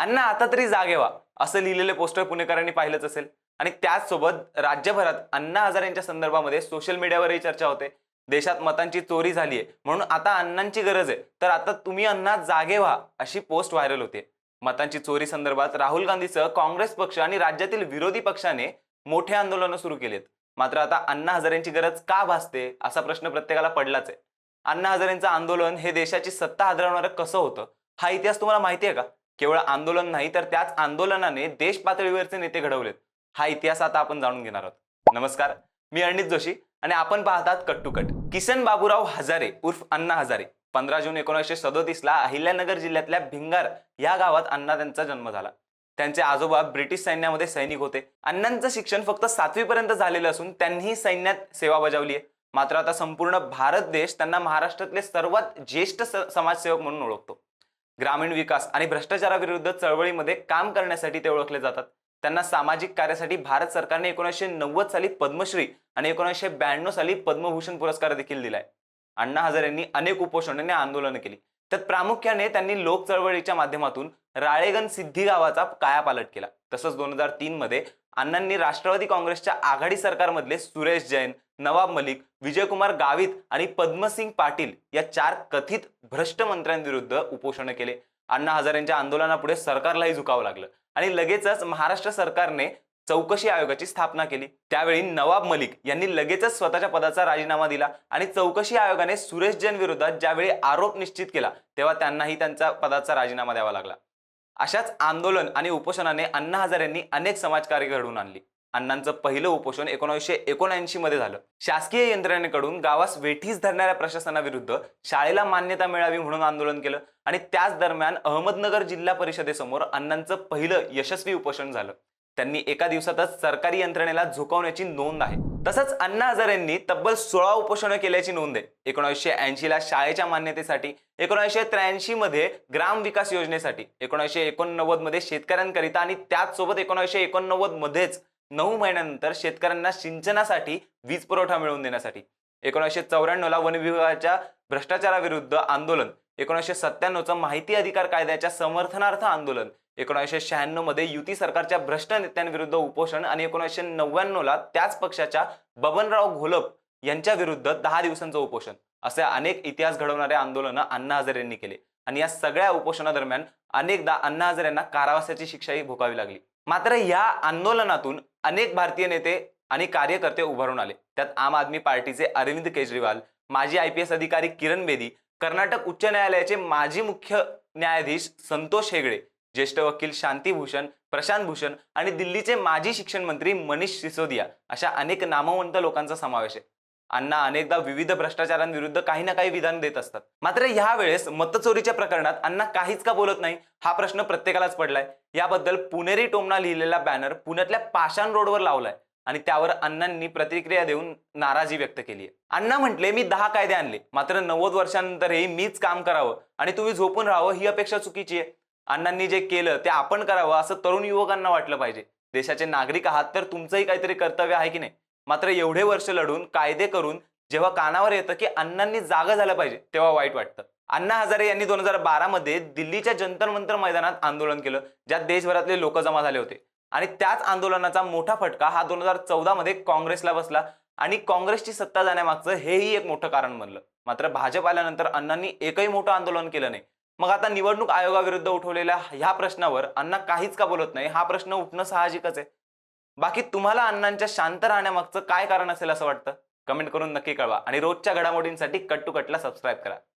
अण्णा आता तरी जागे व्हा. असं लिहिलेले पोस्टर पुणेकरांनी पाहिलंच असेल. आणि त्याचसोबत राज्यभरात अण्णा हजारेंच्या संदर्भामध्ये सोशल मीडियावरही चर्चा होते. देशात मतांची चोरी झाली आहे. म्हणून आता अण्णांची गरज आहे. तर आता तुम्ही अण्णा जागे व्हा अशी पोस्ट व्हायरल होते. मतांची चोरी संदर्भात राहुल गांधीसह काँग्रेस पक्ष आणि राज्यातील विरोधी पक्षाने मोठे आंदोलनं सुरू केलेत. मात्र आता अण्णा हजारेंची गरज का भासते असा प्रश्न प्रत्येकाला पडलाच आहे. अण्णा हजारेंचं आंदोलन हे देशाची सत्ता हादरवणारं कसं होतं? हा इतिहास तुम्हाला माहिती आहे का? केवळ आंदोलन नाही तर त्याच आंदोलनाने देश पातळीवरचे नेते घडवलेत. हा इतिहास आता आपण जाणून घेणार आहोत. नमस्कार मी अनित जोशी आणि आपण पाहतात cut to cut. Kisan Baburao Hazare उर्फ अण्णा हजारे पंधरा जून एकोणीसशे सदोतीसला अहिल्यानगर जिल्ह्यातल्या भिंगार या गावात अण्णा त्यांचा जन्म झाला. त्यांचे आजोबा ब्रिटिश सैन्यामध्ये सैनिक होते. अण्णांचं शिक्षण फक्त सातवीपर्यंत झालेलं असून त्यांनी सैन्यात सेवा बजावली आहे. मात्र आता संपूर्ण भारत देश त्यांना महाराष्ट्रातले सर्वात ज्येष्ठ स- समाजसेवक म्हणून ओळखतो. ग्रामीण विकास आणि भ्रष्टाचाराविरुद्ध चळवळीमध्ये काम करण्यासाठी ते ओळखले जातात. त्यांना सामाजिक कार्यासाठी भारत सरकारने एकोणीसशे नव्वद साली पद्मश्री आणि एकोणीसशे ब्याण्णव साली पद्मभूषण पुरस्कार देखील दिलाय. अण्णा हजारेंनी अनेक उपोषण आणि आंदोलनं केली. त्यात प्रामुख्याने त्यांनी लोक चळवळीच्या माध्यमातून राळेगण सिद्धी गावाचा कायापालट केला. तसंच दोन हजार तीन मध्ये अण्णांनी राष्ट्रवादी काँग्रेसच्या आघाडी सरकारमधले सुरेश जैन नवाब मलिक विजयकुमार गावित आणि पद्मसिंग पाटील या चार कथित भ्रष्ट मंत्र्यांविरुद्ध उपोषण केले. अण्णा हजारेंच्या आंदोलनापुढे सरकारलाही झुकावं लागलं. आणि लगेचच महाराष्ट्र सरकारने चौकशी आयोगाची स्थापना केली. त्यावेळी नवाब मलिक यांनी लगेचच स्वतःच्या पदाचा राजीनामा दिला आणि चौकशी आयोगाने सुरेश जैन विरोधात ज्यावेळी आरोप निश्चित केला तेव्हा त्यांनाही त्यांचा पदाचा राजीनामा द्यावा लागला. अशाच आंदोलन आणि उपोषणाने अण्णा हजारेंनी अनेक समाजकार्य घडवून आणली. अण्णांचं पहिलं उपोषण एकोणीसशे एकोणऐंशी मध्ये झालं. शासकीय यंत्रणेकडून गावास वेठीस धरणाऱ्या प्रशासनाविरुद्ध शाळेला मान्यता मिळावी म्हणून आंदोलन केलं आणि त्याच दरम्यान अहमदनगर जिल्हा परिषदेसमोर अण्णांचं पहिलं यशस्वी उपोषण झालं. त्यांनी एका दिवसातच सरकारी यंत्रणेला झुकवण्याची नोंद आहे. तसंच अण्णा हजारेंनी तब्बल सोळा उपोषणं केल्याची नोंद आहे. एकोणीसशे ऐंशीला शाळेच्या मान्यतेसाठी एकोणीसशे त्र्याऐंशी मध्ये ग्राम विकास योजनेसाठी एकोणीसशे एकोणनव्वदमध्ये शेतकऱ्यांकरिता आणि त्याचसोबत एकोणीसशे एकोणनव्वद मध्येच नऊ महिन्यानंतर शेतकऱ्यांना सिंचनासाठी वीज पुरवठा मिळवून देण्यासाठी एकोणीसशे चौऱ्याण्णव ला वन विभागाच्या भ्रष्टाचाराविरुद्ध आंदोलन. एकोणीसशे सत्त्याण्णवचं माहिती अधिकार कायद्याच्या समर्थनार्थ आंदोलन. एकोणीसशे शहाण्णवमध्ये युती सरकारच्या भ्रष्ट नेत्यांविरुद्ध उपोषण आणि एकोणीसशे नव्याण्णवला त्याच पक्षाच्या बबनराव घोलप यांच्या विरुद्ध दहा दिवसांचं उपोषण. असे अनेक इतिहास घडवणारे आंदोलनं अण्णा हजारे यांनी केले. आणि या सगळ्या उपोषणादरम्यान अनेकदा अण्णा हजारे यांना कारावासाची शिक्षाही भोगावी लागली. मात्र या आंदोलनातून अनेक भारतीय नेते आणि कार्यकर्ते उभारून आले. त्यात आम आदमी पार्टीचे अरविंद केजरीवाल माजी आय पी एस अधिकारी किरण बेदी कर्नाटक उच्च न्यायालयाचे माजी मुख्य न्यायाधीश संतोष हेगडे ज्येष्ठ वकील शांती भूषण प्रशांत भूषण आणि दिल्लीचे माजी शिक्षण मंत्री मनीष सिसोदिया अशा अनेक नामवंत लोकांचा समावेश आहे. अण्णा अनेकदा विविध भ्रष्टाचारांविरुद्ध काही ना काही विधान देत असतात. मात्र ह्या वेळेस मतचोरीच्या प्रकरणात अण्णा काहीच का बोलत नाही हा प्रश्न प्रत्येकालाच पडलाय. याबद्दल पुणेरी टोमना लिहिलेला बॅनर पुण्यातल्या पाषाण रोडवर लावलाय. आणि त्यावर अण्णांनी प्रतिक्रिया देऊन नाराजी व्यक्त केली आहे. अण्णा म्हटले मी दहा कायदे आणले. मात्र नव्वद वर्षांनंतरही मीच काम करावं आणि तुम्ही झोपून राहावं ही अपेक्षा चुकीची आहे. अण्णांनी जे केलं ते आपण करावं असं तरुण युवकांना वाटलं पाहिजे. देशाचे नागरिक आहात तर तुमचंही काहीतरी कर्तव्य आहे की नाही? मात्र एवढे वर्ष लढून कायदे करून जेव्हा कानावर येतं की अण्णांनी जागा झालं पाहिजे तेव्हा वाईट वाटतं. अण्णा हजारे यांनी दोन हजार बारा मध्ये दिल्लीच्या जंतर मंतर मैदानात आंदोलन केलं ज्यात देशभरातले लोक जमा झाले होते. आणि त्याच आंदोलनाचा मोठा फटका हा दोन हजार चौदा मध्ये काँग्रेसला बसला आणि काँग्रेसची सत्ता जाण्यामागचं हेही एक मोठं कारण बनलं. मात्र भाजप आल्यानंतर अण्णांनी एकही मोठं आंदोलन केलं नाही. मग आता निवडणूक आयोगाविरुद्ध उठवलेल्या ह्या प्रश्नावर अण्णा काहीच का बोलत नाही? हा प्रश्न उठणं साहजिकच आहे. बाकी तुम्हाला अण्णांच्या शांत राहण्यामागचं काय कारण असेल असं वाटतं? कमेंट करून नक्की कळवा आणि रोजच्या घडामोडींसाठी कट टू कटला सबस्क्राईब करा.